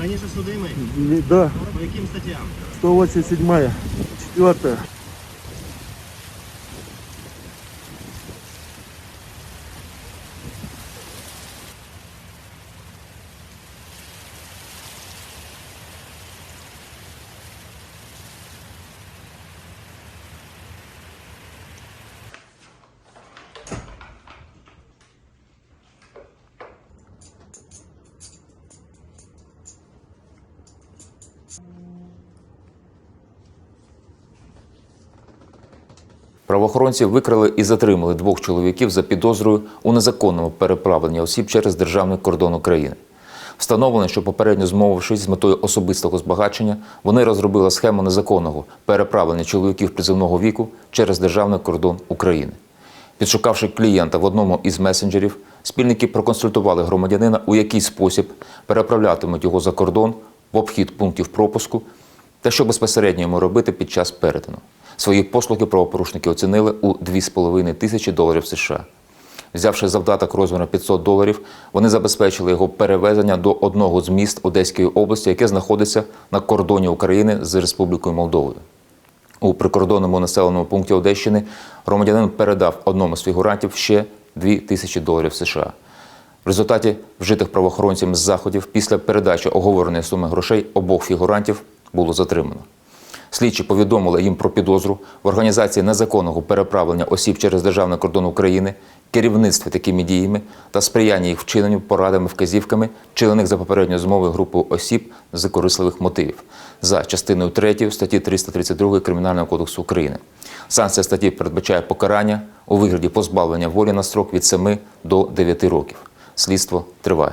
Раніше судимий? Не- Да, По каким статьям? 187 4 Правоохоронці викрили і затримали двох чоловіків за підозрою у незаконному переправленні осіб через державний кордон України. Встановлено, що попередньо змовившись з метою особистого збагачення, вони розробили схему незаконного переправлення чоловіків призовного віку через державний кордон України. Підшукавши клієнта в одному із месенджерів, спільники проконсультували громадянина, у який спосіб переправлятимуть його за кордон в обхід пунктів пропуску та що безпосередньо йому робити під час перетину. Свої послуги правопорушники оцінили у 2,5 тисячі доларів США. Взявши завдаток розміром 500 доларів, вони забезпечили його перевезення до одного з міст Одеської області, яке знаходиться на кордоні України з Республікою Молдовою. У прикордонному населеному пункті Одещини громадянин передав одному з фігурантів ще 2 тисячі доларів США. В результаті вжитих правоохоронцями заходів після передачі оговореної суми грошей обох фігурантів було затримано. Слідчі повідомили їм про підозру в організації незаконного переправлення осіб через державний кордон України, керівництві такими діями та сприяння їх вчиненню порадами, вказівками, вчинених за попередньою змовою групою осіб з корисливих мотивів за частиною 3 статті 332 Кримінального кодексу України. Санкція статті передбачає покарання у вигляді позбавлення волі на строк від 7 до 9 років. Слідство триває.